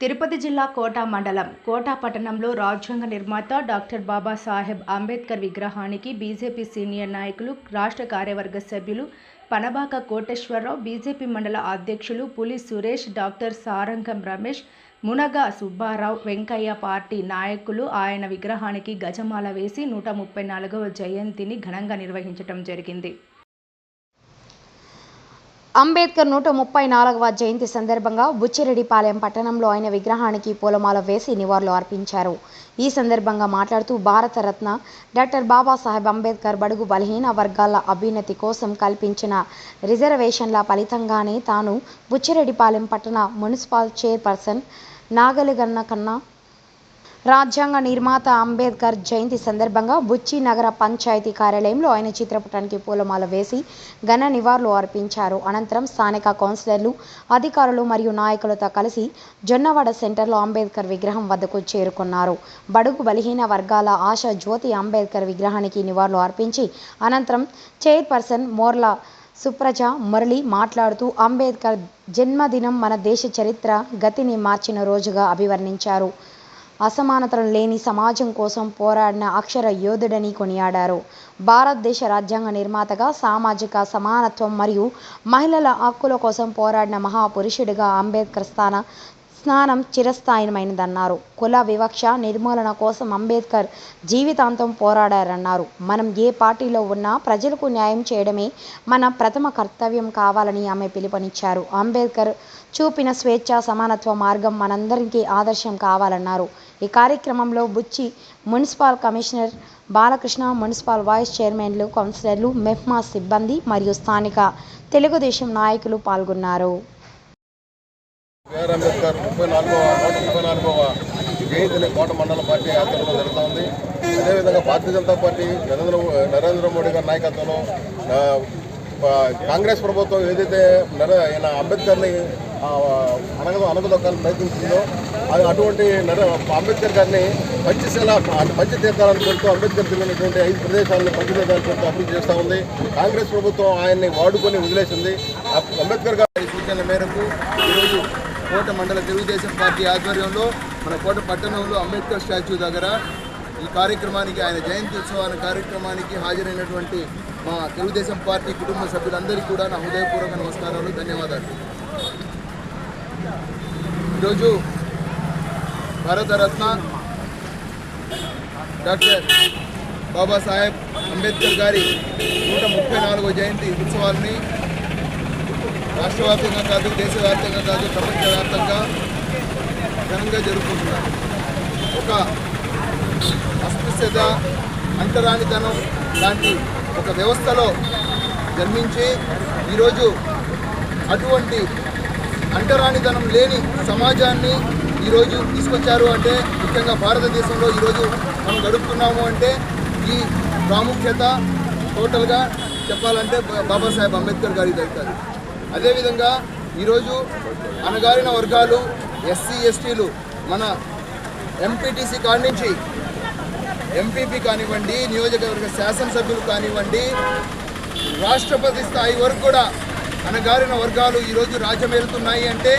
తిరుపతి జిల్లా కోటా మండలం కోటా పట్టణంలో రాజ్యాంగ నిర్మాత డాక్టర్ బాబాసాహెబ్ అంబేద్కర్ విగ్రహానికి బీజేపీ సీనియర్ నాయకులు రాష్ట్ర కార్యవర్గ సభ్యులు పనబాక కోటేశ్వరరావు బీజేపీ మండల అధ్యక్షులు పులి సురేష్ డాక్టర్ సారంగం రమేష్ మునగ సుబ్బారావు వెంకయ్య పార్టీ నాయకులు ఆయన విగ్రహానికి గజమాల వేసి నూట ముప్పై నాలుగవ జయంతిని ఘనంగా నిర్వహించడం జరిగింది. అంబేద్కర్ నూట ముప్పై నాలుగవ జయంతి సందర్భంగా బుచ్చిరెడ్డిపాలెం పట్టణంలో ఆయన విగ్రహానికి పూలమాల వేసి నివాళులు అర్పించారు. ఈ సందర్భంగా మాట్లాడుతూ భారతరత్న డాక్టర్ బాబాసాహెబ్ అంబేద్కర్ బడుగు బలహీన వర్గాల అభ్యున్నతి కోసం కల్పించిన రిజర్వేషన్ల ఫలితంగానే తాను బుచ్చిరెడ్డిపాలెం పట్టణ మున్సిపల్ చైర్పర్సన్ నాగలిగన్న కన్నా రాజ్యాంగ నిర్మాత అంబేద్కర్ జయంతి సందర్భంగా బుచ్చి నగర పంచాయతీ కార్యాలయంలో ఆయన చిత్రపటానికి పూలమాల వేసి ఘన నివాళులు అర్పించారు. అనంతరం స్థానిక కౌన్సిలర్లు అధికారులు మరియు నాయకులతో కలిసి జొన్నవాడ సెంటర్లో అంబేద్కర్ విగ్రహం వద్దకు చేరుకున్నారు. బడుగు బలహీన వర్గాల ఆశ జ్యోతి అంబేద్కర్ విగ్రహానికి నివాళులు అర్పించి అనంతరం చైర్పర్సన్ మోర్ల సుప్రజ మురళి మాట్లాడుతూ అంబేద్కర్ జన్మదినం మన దేశ చరిత్ర గతిని మార్చిన రోజుగా అభివర్ణించారు. అసమానతలు లేని సమాజం కోసం పోరాడిన అక్షర యోధుడని కొనియాడారు. భారతదేశ రాజ్యాంగ నిర్మాతగా సామాజిక సమానత్వం మరియు మహిళల హక్కుల కోసం పోరాడిన మహాపురుషుడిగా అంబేద్కర్ స్థాన స్నానం చిరస్థాయిమైనదన్నారు కుల వివక్ష నిర్మూలన కోసం అంబేద్కర్ జీవితాంతం పోరాడారన్నారు. మనం ఏ పార్టీలో ఉన్నా ప్రజలకు న్యాయం చేయడమే మన ప్రథమ కర్తవ్యం కావాలని ఆమె పిలుపునిచ్చారు. అంబేద్కర్ చూపిన స్వేచ్ఛ సమానత్వ మార్గం మనందరికీ ఆదర్శం కావాలన్నారు. ఈ కార్యక్రమంలో Buchi municipal commissioner Balakrishna municipal vice చైర్మన్లు కౌన్సిలర్లు మెహ్మా సిబ్బంది మరియు స్థానిక తెలుగుదేశం నాయకులు పాల్గొన్నారు. జయంతిని కోట మండల పార్టీ ఆధ్వర్యంలో జరుగుతోంది అదేవిధంగా భారతీయ జనతా పార్టీ నరేంద్ర నరేంద్ర మోడీ గారి నాయకత్వంలో కాంగ్రెస్ ప్రభుత్వం ఏదైతే నర ఈయన అంబేద్కర్ని అనగ అనగదొక్కాలని ప్రయత్నించిందో అటువంటి అంబేద్కర్ గారిని పంచశీల పంచ తీర్థాలను పెడుతూ అంబేద్కర్ తిరిగినటువంటి ఐదు ప్రదేశాలను పంచతీర్థాలను పెడుతూ అభివృద్ధి చేస్తూ ఉంది. కాంగ్రెస్ ప్రభుత్వం ఆయన్ని వాడుకొని వదిలేసింది. అంబేద్కర్ గారి సూచనల మేరకు ఈరోజు కోట మండల తెలుగుదేశం పార్టీ ఆధ్వర్యంలో మన కోట పట్టణంలో అంబేద్కర్ స్టాచ్యూ దగ్గర ఈ కార్యక్రమానికి ఆయన జయంతి ఉత్సవాల కార్యక్రమానికి హాజరైనటువంటి మా తెలుగుదేశం పార్టీ కుటుంబ సభ్యులందరికీ కూడా నా హృదయపూర్వక నమస్కారాలు ధన్యవాదాలు. ఈరోజు భారతరత్న డాక్టర్ బాబాసాహెబ్ అంబేద్కర్ గారి నూట ముప్పై నాలుగో జయంతి ఉత్సవాల్ని రాష్ట్రవ్యాప్తంగా కాదు దేశవ్యాప్తంగా కాదు ప్రపంచవ్యాప్తంగా ఘనంగా జరుపుకుంటున్నారు. ఒక అస్పృశ్యత అంటరానితనం లాంటి ఒక వ్యవస్థలో జన్మించి ఈరోజు అటువంటి అంటరానితనం లేని సమాజాన్ని ఈరోజు తీసుకొచ్చారు అంటే ముఖ్యంగా భారతదేశంలో ఈరోజు మనం గడుపుతున్నాము అంటే ఈ ప్రాముఖ్యత టోటల్గా చెప్పాలంటే బాబాసాహెబ్ అంబేద్కర్ గారి దక్కుతుంది అదేవిధంగా ఈరోజు అణగారిన వర్గాలు ఎస్సీ ఎస్టీలు మన ఎంపీటీసీ కాడి నుంచి ఎంపీపీ కానివ్వండి నియోజకవర్గ శాసనసభ్యులు కానివ్వండి రాష్ట్రపతి స్థాయి వరకు కూడా అణగారిన వర్గాలు ఈరోజు రాజ్యమేలుతున్నాయి అంటే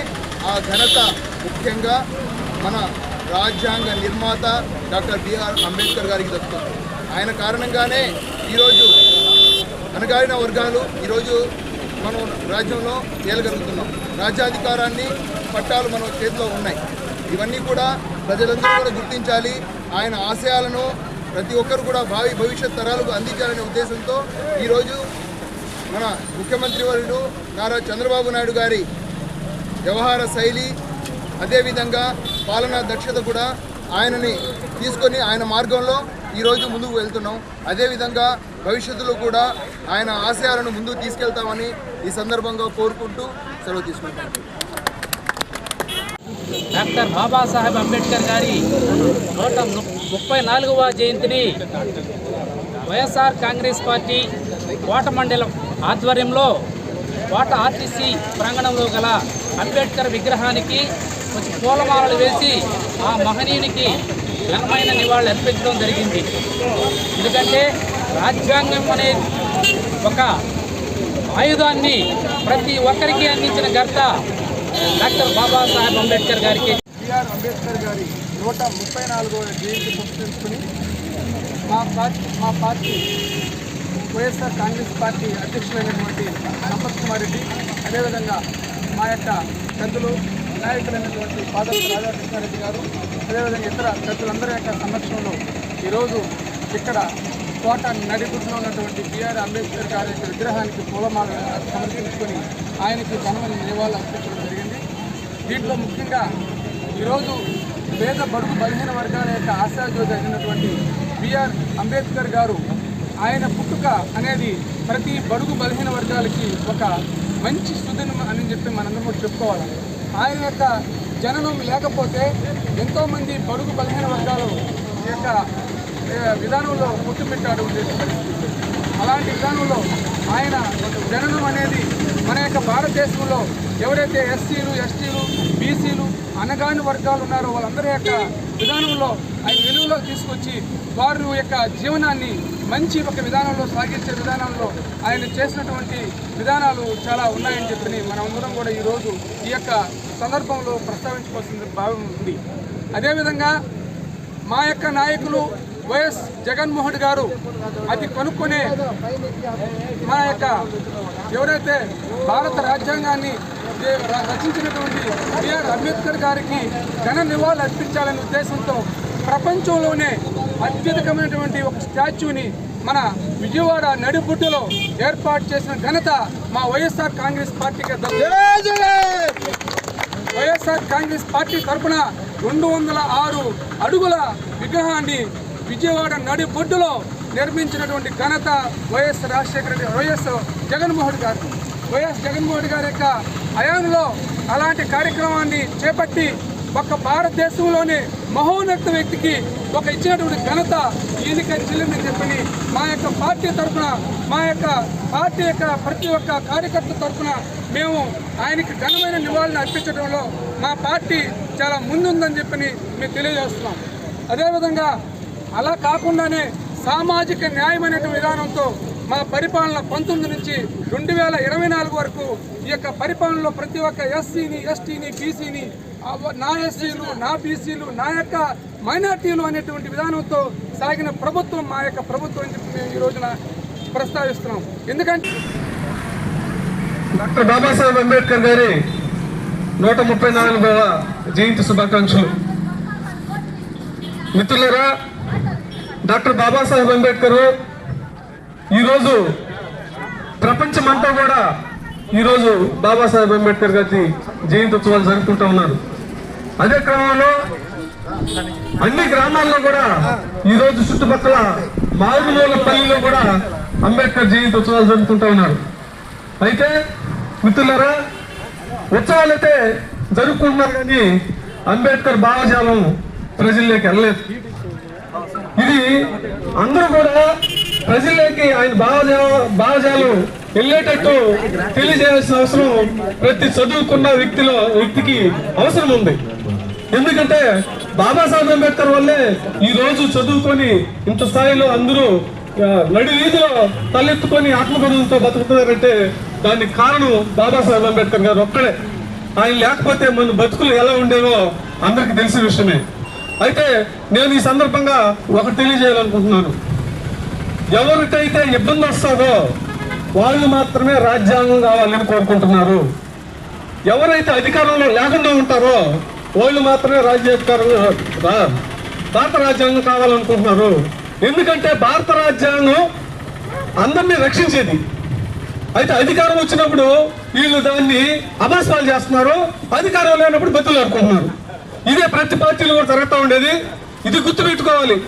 ఆ ఘనత ముఖ్యంగా మన రాజ్యాంగ నిర్మాత డాక్టర్ బిఆర్ అంబేద్కర్ గారికి దక్కుతుంది ఆయన కారణంగానే ఈరోజు అణగారిన వర్గాలు ఈరోజు మనం రాజ్యంలో తేలగలుగుతున్నాం. రాజ్యాధికారాన్ని పట్టాలు మన చేతిలో ఉన్నాయి. ఇవన్నీ కూడా ప్రజలందరూ కూడా గుర్తించాలి. ఆయన ఆశయాలను ప్రతి ఒక్కరు కూడా భావి భవిష్యత్ తరాలకు అందించాలనే ఉద్దేశంతో ఈరోజు మన ముఖ్యమంత్రి వర్యుడు నారా చంద్రబాబు నాయుడు గారి వ్యవహార శైలి అదేవిధంగా పాలనా దక్షత కూడా ఆయనని తీసుకొని ఆయన మార్గంలో ఈరోజు ముందుకు వెళ్తున్నాం. అదేవిధంగా భవిష్యత్తులో కూడా ఆయన ఆశయాలను ముందుకు తీసుకెళ్తామని ఈ సందర్భంగా కోరుకుంటూ సెలవు తీసుకుంటాం. డాక్టర్ బాబాసాహెబ్ అంబేద్కర్ గారి నూట ముప్పై నాలుగవ జయంతిని వైఎస్ఆర్ కాంగ్రెస్ పార్టీ కోట మండలం ఆధ్వర్యంలో కోట ఆర్టీసీ ప్రాంగణంలో గల అంబేద్కర్ విగ్రహానికి కొంచెం పూలమాలలు వేసి ఆ మహనీయునికి ఘనమైన నివాళులు అర్పించడం జరిగింది. ఎందుకంటే రాజ్యాంగం అనే ఒక ఆయుధాన్ని ప్రతి ఒక్కరికి అందించిన ఘనత డాక్టర్ బాబాసాహెబ్ అంబేద్కర్ గారికి. బిఆర్ అంబేద్కర్ గారి నూట ముప్పై నాలుగవ జయంతి పురస్కరించుకుని మా పార్టీ మా పార్టీ వైఎస్ఆర్ కాంగ్రెస్ పార్టీ అధ్యక్షులైనటువంటి సంపత్ కుమార్ రెడ్డి అదేవిధంగా మా యొక్క పెద్దలు నాయకులైనటువంటి పాదం రాధాకృష్ణారెడ్డి గారు అదేవిధంగా ఇతర పెద్దలందరి యొక్క సమక్షంలో ఈరోజు ఇక్కడ కోట నడిగుడ్లో ఉన్నటువంటి బిఆర్ అంబేద్కర్ గారి యొక్క విగ్రహానికి పూలమాల సమర్పించుకొని ఆయనకి ఘనమైన నివాళులు అర్పించడం జరిగింది. దీంట్లో ముఖ్యంగా ఈరోజు పేద బడుగు బలహీన వర్గాల యొక్క ఆశాజ్యోతి అయినటువంటి బిఆర్ అంబేద్కర్ గారు ఆయన పుట్టుక అనేది ప్రతి బడుగు బలహీన వర్గాలకి ఒక మంచి సుదినం అని చెప్పి మనందరం కూడా చెప్పుకోవాలి. ఆయన యొక్క జననం లేకపోతే ఎంతోమంది బడుగు బలహీన వర్గాలు ఈ యొక్క విధానంలో పుట్టుపెట్టాడు అలాంటి విధానంలో ఆయన జననం అనేది మన యొక్క భారతదేశంలో ఎవరైతే ఎస్సీలు ఎస్టీలు బీసీలు అనగాని వర్గాలు ఉన్నారో వాళ్ళందరి యొక్క విధానంలో ఆయన వెలుగులో తీసుకొచ్చి వారి యొక్క జీవనాన్ని మంచి ఒక విధానంలో సాగించే విధానంలో ఆయన చేసినటువంటి విధానాలు చాలా ఉన్నాయని చెప్పి మనమందరం కూడా ఈరోజు ఈ యొక్క సందర్భంలో ప్రస్తావించుకోవాల్సిన భావం ఉంది. అదేవిధంగా మా యొక్క నాయకులు వైఎస్ జగన్మోహన్ గారు అది కనుక్కునే మా యొక్క ఎవరైతే భారత రాజ్యాంగాన్ని రచించినటువంటి బిఆర్ అంబేద్కర్ గారికి ఘన నివాళులు అర్పించాలనే ఉద్దేశంతో ప్రపంచంలోనే అత్యధికమైనటువంటి ఒక స్టాచ్యూని మన విజయవాడ నడిబుడ్డులో ఏర్పాటు చేసిన ఘనత మా వైఎస్ఆర్ కాంగ్రెస్ పార్టీకి వైఎస్ఆర్ కాంగ్రెస్ పార్టీ తరఫున రెండు వందల ఆరు అడుగుల విగ్రహాన్ని విజయవాడ నడిబొడ్డులో నిర్మించినటువంటి ఘనత వైఎస్ రాజశేఖర రెడ్డి వైఎస్ జగన్మోహన్ గారు. వైఎస్ జగన్మోహన్ గారి యొక్క హయాంలో అలాంటి కార్యక్రమాన్ని చేపట్టి ఒక భారతదేశంలోనే మహోన్నత వ్యక్తికి ఒక ఇచ్చినటువంటి ఘనత ఈయనకే చెల్లిందని చెప్పని మా యొక్క పార్టీ తరఫున మా యొక్క పార్టీ యొక్క ప్రతి ఒక్క కార్యకర్త తరఫున మేము ఆయనకి ఘనమైన నివాళులు అర్పించడంలో మా పార్టీ చాలా ముందుందని చెప్పని మేము తెలియజేస్తున్నాం. అదేవిధంగా అలా కాకుండానే సామాజిక న్యాయం అనేటువంటి విధానంతో మా పరిపాలన పంతొమ్మిది నుంచి రెండు వేల ఇరవై నాలుగు వరకు ఈ యొక్క పరిపాలనలో ప్రతి ఒక్క ఎస్సీని ఎస్టీని బీసీని నా ఎస్సీలు నా బీసీలు నా యొక్క మైనార్టీలు అనేటువంటి విధానంతో సాగిన ప్రభుత్వం మా యొక్క ప్రభుత్వం అని చెప్పి మేము ఈ రోజున ప్రస్తావిస్తున్నాం. ఎందుకంటే డాక్టర్ బాబాసాహెబ్ అంబేద్కర్ గారి నూట ముప్పై నాలుగవ జయంతి శుభాకాంక్షలు. మిత్రులరా డాక్టర్ బాబాసాహెబ్ అంబేద్కర్ ఈరోజు ప్రపంచమంతా కూడా ఈరోజు బాబాసాహెబ్ అంబేద్కర్ గారి జయంతి ఉత్సవాలు జరుపుకుంటూ ఉన్నారు. అదే క్రమంలో అన్ని గ్రామాల్లో కూడా ఈ రోజు చుట్టుపక్కల మారుమూల పల్లిలో కూడా అంబేద్కర్ జయంతి ఉత్సవాలు జరుపుకుంటూ ఉన్నారు. అయితే మిత్రులరా ఉత్సవాలు అయితే జరుపుకుంటున్నారు కానీ అంబేద్కర్ భావజాలం ప్రజల్లోకి వెళ్ళలేదు. ఇది అందరూ కూడా ప్రజల్లోకి ఆయన భావజా భావజాలు వెళ్ళేటట్టు తెలియజేయాల్సిన అవసరం ప్రతి చదువుకున్న వ్యక్తిలో వ్యక్తికి అవసరం ఉంది. ఎందుకంటే బాబాసాహెబ్ అంబేద్కర్ వల్లే ఈ రోజు చదువుకొని ఇంత స్థాయిలో అందరూ నడి వీధిలో తలెత్తుకొని ఆత్మగౌరవంతో బతుకుతున్నారంటే దానికి కారణం బాబాసాహెబ్ అంబేద్కర్ గారు ఒక్కడే. ఆయన లేకపోతే మన బతుకులు ఎలా ఉండేవో అందరికీ తెలిసిన విషయమే. అయితే నేను ఈ సందర్భంగా ఒకటి తెలియజేయాలనుకుంటున్నాను. ఎవరికైతే ఇబ్బంది వస్తుందో వాళ్ళు మాత్రమే రాజ్యాంగం కావాలని కోరుకుంటున్నారు. ఎవరైతే అధికారంలో లేకుండా ఉంటారో వాళ్ళు మాత్రమే రాజ్యాధికారం రా- భారత రాజ్యాంగం కావాలనుకుంటున్నారు. ఎందుకంటే భారత రాజ్యాంగం అందరినీ రక్షించేది. అయితే అధికారం వచ్చినప్పుడు వీళ్ళు దాన్ని అభాస్పాలు చేస్తున్నారు అధికారం లేనప్పుడు బతులు ఆడుకుంటున్నారు. ఇదే ప్రతి పార్టీలు కూడా జరుగుతూ ఉండేది. ఇది గుర్తుపెట్టుకోవాలి.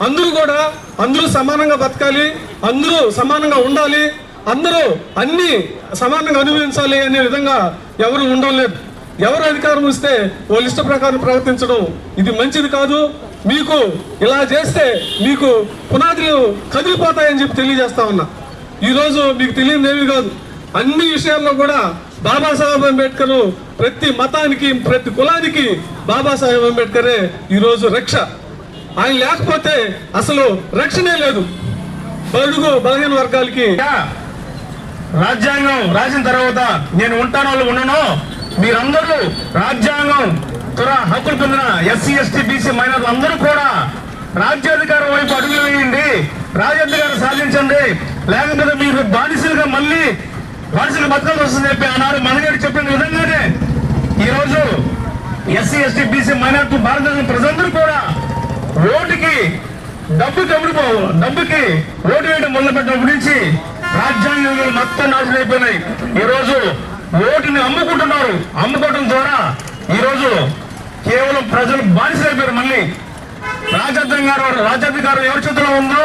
అందరూ కూడా అందరూ సమానంగా బతకాలి అందరూ సమానంగా ఉండాలి అందరూ అన్ని సమానంగా అనుభవించాలి అనే విధంగా ఎవరు ఉండడం లేదు. ఎవరు అధికారం ఇస్తే వాళ్ళ ఇష్ట ప్రకారం ప్రవర్తించడం ఇది మంచిది కాదు. మీకు ఇలా చేస్తే మీకు పునాదులు కదిలిపోతాయని చెప్పి తెలియజేస్తా ఉన్నా. ఈరోజు మీకు తెలియదు ఏమీ కాదు. అన్ని విషయాల్లో కూడా బాబాసాహెబ్ అంబేద్కర్ ప్రతి మతానికి ప్రతి కులానికి బాబాసాహెబ్ అంబేద్కరే ఈరోజు రక్ష. ఆయన లేకపోతే అసలు రక్షణే లేదు. బడుగు బలహీన వర్గాలకి రాజ్యాంగం రాసిన తర్వాత నేను ఉంటానో వాళ్ళు ఉండను. మీరందరూ రాజ్యాంగం త్వర హక్కులు పొందిన ఎస్సీ ఎస్టీ బీసీ మైనర్లు అందరూ కూడా రాజ్యాధికారం వైపు అడుగులు వేయండి. రాజ్యాధికారం సాధించండి. లేకపోతే మీరు బానిసలుగా మళ్ళీ బానిసలు బతకాల్సి వస్తుంది చెప్పి ఆనాడు మనగారు చెప్పిన విధంగానే ఈ రోజు ఎస్సీ ఎస్టీ బీసీ మైనార్టీ భారతదేశం ప్రజలందరూ కూడా ఓటుకి డబ్బు తమ్ముడుపో డబ్బుకి ఓటు వేయడం మొదలుపెట్టినప్పటి నుంచి రాజ్యాంగ మొత్తం నాశనం అయిపోయినాయి. ఈ రోజు ఓటుని అమ్ముకుంటున్నారు. అమ్ముకోవడం ద్వారా ఈ రోజు కేవలం ప్రజలు బానిసైపోయారు మళ్ళీ. రాజ్యాధికారం రాజ్యాధికారం ఎవరి చేతిలో ఉందో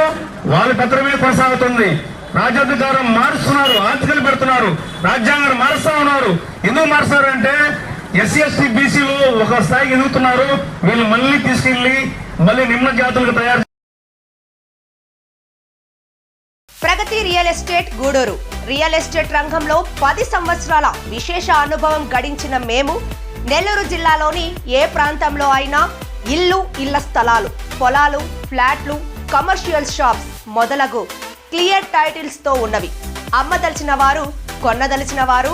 వాళ్ళ పత్రమే కొనసాగుతుంది. రాజ్యాధికారం మారుస్తున్నారు ఆర్టికల్ పెడుతున్నారు. రాజ్యాంగాన్ని మారుస్తా ఉన్నారు. ఎందుకు మారుస్తారు అంటే ఎస్సీ ఎస్టీ బీసీలు ఒక స్థాయికి ఎదుగుతున్నారు. వీళ్ళు మళ్ళీ తీసుకెళ్ళి మళ్ళీ నిమ్న జాతులకు తయారు Pragati real estate Gudur. Real estate రంగంలో పది సంవత్సరాల విశేష అనుభవం గడించిన మేము నెల్లూరు జిల్లాలోని ఏ ప్రాంతంలో అయినా ఇల్లు ఇళ్ళ స్థలాలు పొలాలు ఫ్లాట్లు కమర్షియల్ షాప్స్ మొదలగు క్లియర్ టైటిల్స్తో ఉన్నవి. అమ్మదలిచిన వారు కొన్నదలిచిన వారు